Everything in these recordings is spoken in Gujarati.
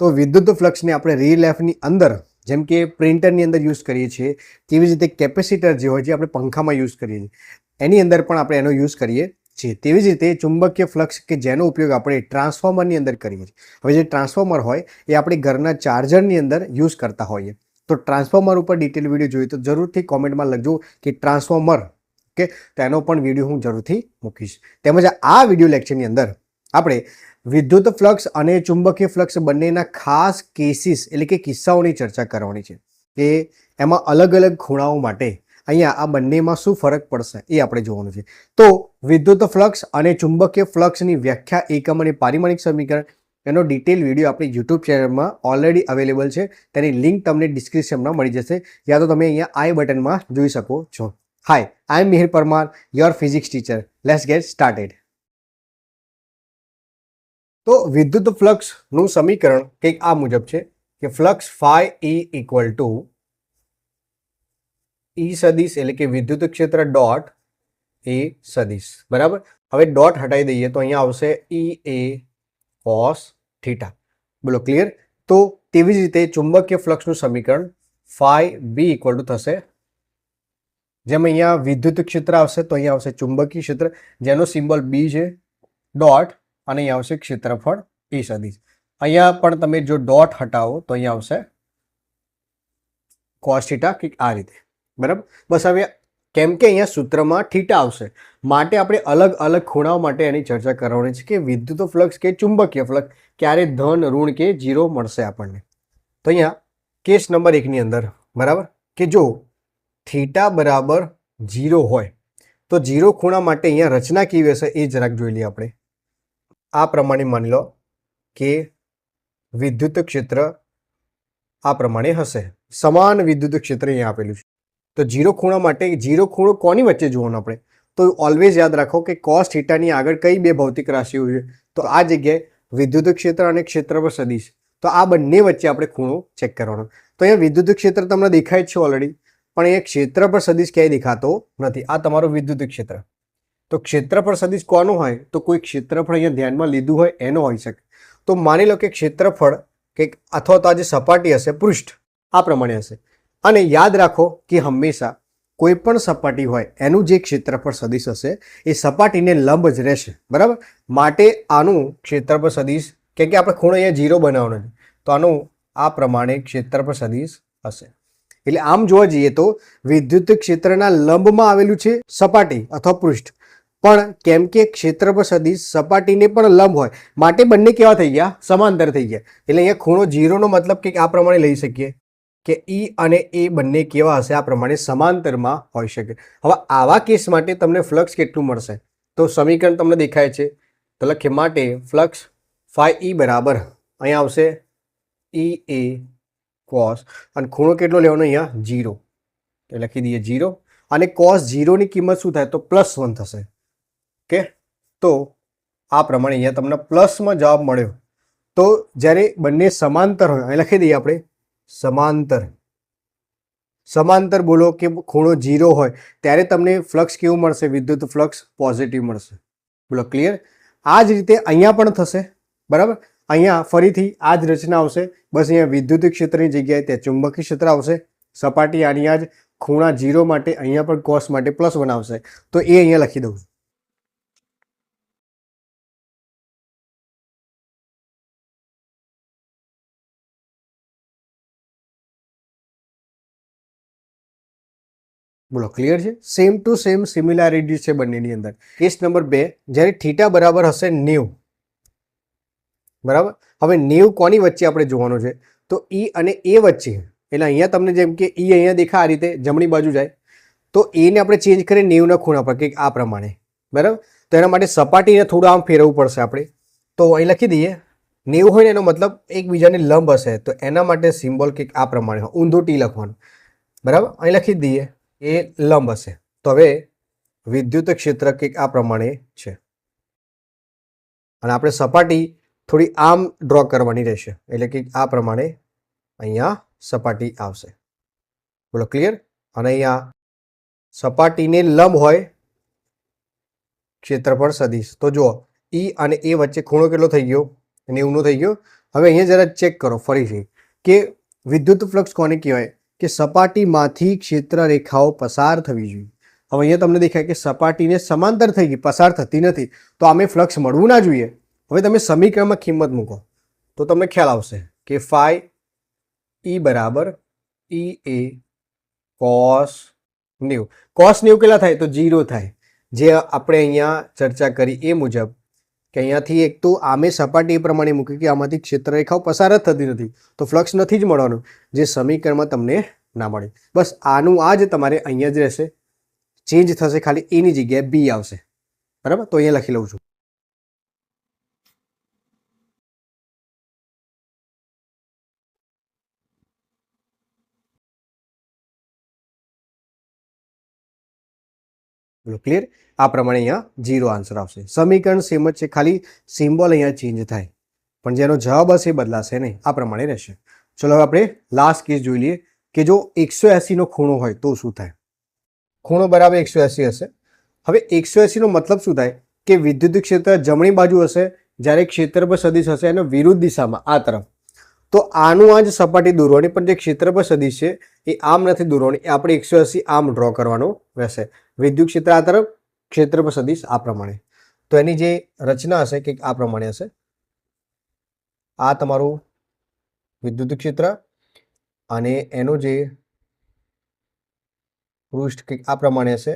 તો વિદ્યુત ફ્લક્સને આપણે રિયલ લાઈફની અંદર, જેમ કે પ્રિન્ટરની અંદર યુઝ કરીએ છીએ, તેવી જ રીતે કેપેસિટર જે હોય છે આપણે પંખામાં યુઝ કરીએ છીએ. એની અંદર પણ આપણે એનો યુઝ કરીએ છીએ. તેવી જ રીતે ચુંબકીય ફ્લક્સ કે જેનો ઉપયોગ આપણે ટ્રાન્સફોર્મરની અંદર કરીએ છીએ. હવે જે ટ્રાન્સફોર્મર હોય એ આપણે ઘરના ચાર્જરની અંદર યુઝ કરતા હોઈએ. તો ટ્રાન્સફોર્મર ઉપર ડિટેલ વીડિયો જોઈએ તો જરૂરથી કોમેન્ટમાં લખજો કે ટ્રાન્સફોર્મર ઓકે? તો એનો પણ વીડિયો હું જરૂરથી મૂકીશ. તેમજ આ વીડિયો લેક્ચરની અંદર આપણે વિદ્યુત ફ્લક્સ અને ચુંબકીય ફ્લક્સ બંનેના ખાસ કેસીસ એટલે કે કિસ્સાઓની ચર્ચા કરવાની છે કે એમાં અલગ અલગ ખૂણાઓ માટે અહીંયા આ બંનેમાં શું ફરક પડશે એ આપણે જોવાનું છે. તો વિદ્યુત ફ્લક્સ અને ચુંબકીય ફ્લક્સની વ્યાખ્યા એકમ અને પારિમાણિક સમીકરણ એનો ડિટેલ વીડિયો આપણી યુટ્યુબ ચેનલમાં ઓલરેડી અવેલેબલ છે. તેની લિંક તમને ડિસ્ક્રિપ્શનમાં મળી જશે. યા તો તમે અહીંયા આઈ બટનમાં જોઈ શકો છો. Hi I am Mihir Parmar your physics teacher let's get started તો વિદ્યુત ફ્લક્સનું સમીકરણ કંઈક આ મુજબ છે કે flux phi E equal to E સદીશ એટલે કે વિદ્યુત ક્ષેત્ર ડોટ એ સદીશ. બરાબર? હવે ડોટ હટાવી દઈએ તો અહીંયા આવશે ઈ એ કોસ થીટા બોલો ક્લિયર તો તેવી જ રીતે ચુંબકીય ફ્લક્સનું સમીકરણ ફાઈ બી ઇક્વલ ટુ થશે. જેમ અહીંયા વિદ્યુત ક્ષેત્ર આવશે તો અહીંયા આવશે ચુંબકીય ક્ષેત્ર. જેનો સિમ્બોલ બી છે ડોટ અને અહીંયા આવશે ક્ષેત્રફળ એ સદીશ. અહીંયા પણ તમે જો ડોટ હટાવો, તો અહીંયા આવશે કોસ કંઈક આ રીતે. બરાબર? બસ હવે કેમ કે અહીંયા સૂત્રમાં થીટા આવશે. માટે આપણે અલગ અલગ ખૂણાઓ માટે એની ચર્ચા કરવાની છે કે વિદ્યુત ફ્લક્સ કે ચુંબકીય ફ્લક્સ, ક્યારે ધન, ઋણ કે જીરો મળશે આપણને. તો અહીંયા કેસ નંબર એકની અંદર, બરાબર? કે જો થીટા બરાબર જીરો હોય, તો જીરો ખૂણા માટે અહીંયા રચના કેવી હશે એ જરાક જોઈ લઈએ આપણે. આ પ્રમાણે માની લો કે વિદ્યુત ક્ષેત્ર આ પ્રમાણે હશે. સમાન વિદ્યુત ક્ષેત્ર અહીંયા આપેલું છે. તો જીરો ખૂણા માટે જીરો ખૂણો કોની વચ્ચે જોવાનો આપણે? તો ઓલવેઝ યાદ રાખો કે કોસ થીટાની આગળ કઈ બે ભૌતિક રાશિઓ છે? તો આ જગ્યાએ વિદ્યુત ક્ષેત્ર અને ક્ષેત્ર પર સદીશ. તો આ બંને વચ્ચે આપણે ખૂણો ચેક કરવાનો. તો અહીંયા વિદ્યુત ક્ષેત્ર તમને દેખાય જ છે ઓલરેડી પણ એ ક્ષેત્ર પર સદીશ ક્યાંય દેખાતો નથી. આ તમારું વિદ્યુત ક્ષેત્ર. તો ક્ષેત્રફળ સદીશ કોનું હોય? તો કોઈ ક્ષેત્રફળ અહીંયા ધ્યાનમાં લીધું હોય એનો હોઈ શકે. તો માની લો કે ક્ષેત્રફળ કે અથવા તો આ જે સપાટી હશે પૃષ્ઠ. આ પ્રમાણે હશે. અને યાદ રાખો કે હંમેશા કોઈ પણ સપાટી હોય, એનું જે ક્ષેત્રફળ સદિશ હશે, એ સપાટીને લંબ જ રહેશે. બરાબર? માટે આનું ક્ષેત્રફળ સદીશ, કેમ કે આપણે ખૂણો અહીંયા જીરો બનાવવાનો છે, તો આનું આ પ્રમાણે ક્ષેત્રફળ સદિશ હશે. એટલે આમ જોવા જઈએ તો વિદ્યુત ક્ષેત્રના લંબમાં આવેલું છે સપાટી અથવા પૃષ્ઠ. પણ કેમ કે ક્ષેત્ર પર સદીશ સપાટીને પણ લંબ હોય. માટે બંને કેવા થઈ ગયા? સમાંતર થઈ ગયા. એટલે અહીંયા ખૂણો જીરોનો મતલબ કે આ પ્રમાણે લઈ શકીએ કે ઈ અને એ બંને કેવા હશે? આ પ્રમાણે સમાંતરમાં હોઈ શકે. હવે આવા કેસ માટે તમને ફ્લક્સ કેટલું મળશે? તો સમીકરણ તમને દેખાય છે. તો લખીએ માટે ફ્લક્સ ફાઈ ઈ બરાબર. અહીંયા આવશે ઈ એ કોસ અને ખૂણો કેટલો લેવાનો અહીંયા? જીરો લખી દઈએ જીરો અને કોસ જીરોની કિંમત શું થાય? તો પ્લસ વન થશે. ઓકે તો આ પ્રમાણે અહીંયા તમને પ્લસમાં જવાબ મળ્યો. તો જ્યારે બંને સમાંતર હોય, અહીં લખી દઈએ આપણે, સમાંતર. સમાંતર બોલો કે ખૂણો જીરો હોય, ત્યારે તમને ફ્લક્સ કેવું મળશે? વિદ્યુત ફ્લક્સ પોઝિટિવ મળશે. બોલો, ક્લિયર? આ જ રીતે અહીંયા પણ થશે, બરાબર? અહીંયા ફરીથી આ જ રચના આવશે. બસ અહીંયા વિદ્યુત ક્ષેત્રની જગ્યાએ ત્યાં ચુંબકીય ક્ષેત્ર આવશે. સપાટી આની આ જ ખૂણા જીરો માટે અહીંયા પણ કોસ માટે પ્લસ બનાવશે. તો એ અહીંયા લખી દઉં. બોલો ક્લિયર છે? સેમ ટુ સેમ સિમિલારિટી છે બંનેની અંદર. કેસ નંબર બે, જ્યારે થીટા બરાબર હશે નેવ બરાબર? હવે નેવ કોની વચ્ચે આપણે જોવાનું છે? તો ઈ અને એ વચ્ચે. એટલે અહીંયા તમને જેમ કે ઈ અહીંયા દેખા આ રીતે જમણી બાજુ જાય. તો એને આપણે ચેન્જ કરીએ નેવના ખૂણા પર, કંઈક આ પ્રમાણે. બરાબર? તો એના માટે સપાટીને થોડું આમ ફેરવવું પડશે આપણે. તો અહીં લખી દઈએ. નેવું હોય ને એનો મતલબ એકબીજાને લંબ હશે. તો એના માટે સિમ્બોલ કંઈક આ પ્રમાણે ઊંધો ટી લખવાનું. બરાબર? અહીં લખી દઈએ. એ લંબ હશે. તો હવે વિદ્યુત ક્ષેત્ર કંઈક આ પ્રમાણે છે. અને આપણે સપાટી થોડી આમ ડ્રો કરવાની રહેશે. એટલે કે આ પ્રમાણે અહીંયા સપાટી આવશે. બોલો ક્લિયર અને અહીંયા સપાટીને લંબ હોય ક્ષેત્રફળ સદીશ. તો જુઓ ઈ અને એ વચ્ચે ખૂણો કેટલો થઈ ગયો? નેવનો થઈ ગયો. હવે અહીંયા જરા ચેક કરો ફરીથી કે વિદ્યુત ફ્લક્સ કોને કહેવાય? કે સપાટીમાંથી ક્ષેત્ર રેખાઓ પસાર થવી જોઈએ. હવે અહીંયા તમને દેખાય કે સપાટીને સમાંતર થઈ ગઈ, પસાર થતી નથી. તો આમે ફ્લક્સ મળવું ના જોઈએ. હવે તમે સમીકરણમાં કિંમત મૂકો. તો તમને ખ્યાલ આવશે કે ફાઈ ઈ બરાબર ઈ એ કોસ નેવું. કોસ નેવું કેટલા થાય? તો જીરો થાય. જે આપણે અહીંયા ચર્ચા કરી એ મુજબ કે અહીંયાથી એક તો આમે સપાટી એ પ્રમાણે મૂકી કે આમાંથી ક્ષેત્રરેખાઓ પસાર જ થતી નથી. તો ફ્લક્સ નથી જ મળવાનું. જે સમીકરણમાં તમને ના મળે. બસ આનું આ જ તમારે અહીંયા જ રહેશે. ચેન્જ થશે ખાલી એની જગ્યાએ બી આવશે. બરાબર? તો અહીંયા લખી લઉં છું. બોલો ક્લિયર આ પ્રમાણે અહીંયા જીરો આન્સર આવશે. સમીકરણ સેમ જ છે, ખાલી સિમ્બોલ અહીંયા ચેન્જ થાય. પણ જેનો જવાબ હશે એ બદલાશે નહીં. આ પ્રમાણે રહેશે. ચલો, હવે આપણે લાસ્ટ કેસ જોઈ લઈએ કે જો એકસો એંસીનો ખૂણો હોય તો શું થાય? ખૂણો બરાબર એકસો એંસી હશે. હવે એકસો એંસીનો મતલબ શું થાય? કે વિદ્યુત ક્ષેત્ર જમણી બાજુ હશે, જ્યારે ક્ષેત્ર પર સદિશ હશે એનો વિરુદ્ધ દિશામાં, આ તરફ. તો આનું આ જ સપાટી દોરવાની, પણ જે ક્ષેત્ર પર સદિશ છે, એ આમ નથી દોરવાની આપણે એકસો એંસી આમ ડ્રો કરવાનો રહેશે. વિદ્યુત ક્ષેત્ર આ તરફ ક્ષેત્ર પર આ પ્રમાણે. તો એની જે રચના હશે કે આ પ્રમાણે હશે. આ તમારું વિદ્યુત ક્ષેત્ર અને એનું જે પૃષ્ઠ કંઈક આ પ્રમાણે હશે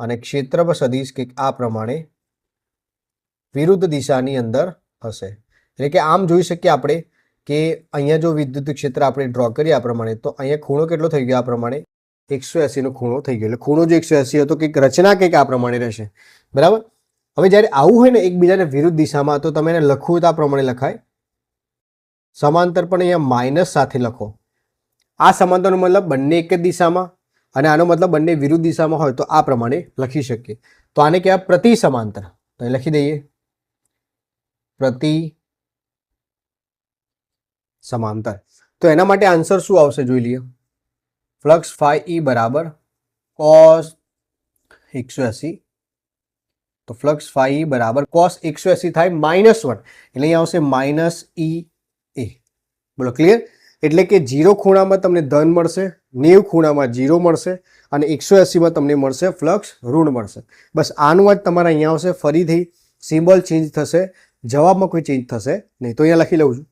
અને ક્ષેત્ર પર કંઈક આ પ્રમાણે વિરુદ્ધ દિશાની અંદર હશે. એટલે કે આમ જોઈ શકીએ આપણે કે અહીંયા જો વિદ્યુત ક્ષેત્ર આપણે ડ્રો કરીએ આ પ્રમાણે, તો અહીંયા ખૂણો કેટલો થઈ ગયો આ પ્રમાણે? એકસો એંસીનો ખૂણો થઈ ગયો. એટલે ખૂણો જો એકસો એસી હતો કંઈક રચના કંઈક આ પ્રમાણે રહેશે. બરાબર? હવે જ્યારે આવું હોય ને એકબીજાને વિરુદ્ધ દિશામાં, તો તમે એને લખવું તો આ પ્રમાણે લખાય. સમાંતર પણ અહીંયા માઇનસ સાથે લખો. આ સમાંતરનો મતલબ બંને એક જ દિશામાં અને આનો મતલબ બંને વિરુદ્ધ દિશામાં હોય તો આ પ્રમાણે લખી શકીએ. તો આને કહેવાય પ્રતિ સમાંતર. તો અહીં લખી દઈએ. પ્રતિ સમાંતર. તો એના માટે આન્સર શું આવશે જોઈ લઈએ. ફ્લક્સ ફાઈ ઈ બરાબર કોસ એકસો એંસી તો ફ્લક્સ ફાઈ ઈ બરાબર કોસ એકસો એંસી થાય માઇનસ વન એટલે અહીંયા આવશે માઇનસ ઈ એ બોલો ક્લિયર એટલે કે જીરો ખૂણામાં તમને ધન મળશે નેવ ખૂણામાં જીરો મળશે અને એકસો એંસીમાં તમને મળશે ફ્લક્સ ઋણ મળશે બસ આનું જ તમારે અહીંયા આવશે ફરીથી સિમ્બોલ ચેન્જ થશે જવાબમાં કોઈ ચેન્જ થશે નહીં તો અહીંયા લખી લઉં છું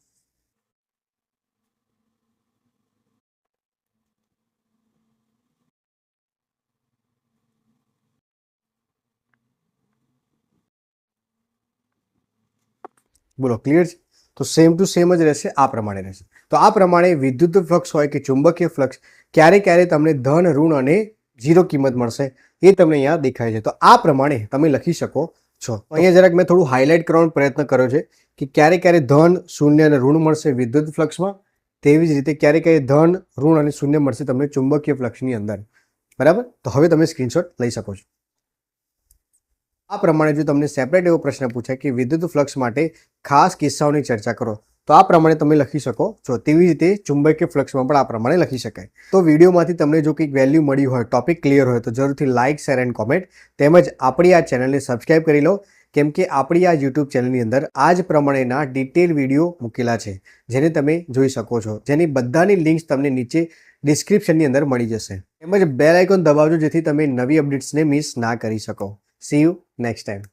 બોલો ક્લિયર છે? તો સેમ ટુ સેમ જ રહેશે, આ પ્રમાણે રહેશે. તો આ પ્રમાણે વિદ્યુત ફ્લક્સ હોય કે ચુંબકીય ફ્લક્સ ક્યારે ક્યારે તમને ધન, ઋણ અને ઝીરો કિંમત મળશે. એ તમને અહીંયા દેખાય છે. તો આ પ્રમાણે તમે લખી શકો છો. અહીંયા જરાક મેં થોડું હાઇલાઇટ કરવાનો પ્રયત્ન કર્યો છે કે ક્યારે ક્યારે ધન, શૂન્ય અને ઋણ મળશે વિદ્યુત ફ્લક્સમાં. તેવી જ રીતે ક્યારે ક્યારે ધન, ઋણ અને શૂન્ય મળશે તમને ચુંબકીય ફ્લક્સની અંદર. બરાબર? તો હવે તમે સ્ક્રીનશોટ લઈ શકો છો. આ પ્રમાણે જો તમને સેપરેટ એવો પ્રશ્ન પૂછાય કે વિદ્યુત ફ્લક્સ માટે ખાસ કિસ્સાઓની ચર્ચા કરો, તો આ પ્રમાણે તમે લખી શકો. છો તેવી રીતે ચુંબકીય ફ્લક્સમાં પણ આ પ્રમાણે લખી શકાય. તો વિડીયોમાંથી તમને જો કંઈક વેલ્યુ મળી હોય ટોપિક ક્લિયર હોય, તો જરૂરથી લાઇક શેર એન્ડ કોમેન્ટ તેમજ આપણી આ ચેનલને સબસ્ક્રાઈબ કરી લો. કેમ કે આપણી આ યુટ્યુબ ચેનલની અંદર આ જ પ્રમાણેના ડિટેલ વીડિયો મૂકેલા છે, જેને તમે જોઈ શકો છો. જેની બધાની લિંક્સ તમને નીચે ડિસ્ક્રિપ્શનની અંદર મળી જશે. તેમજ બેલ આઇકોન દબાવજો જેથી તમે નવી અપડેટ્સને મિસ ના કરી શકો. See you next time.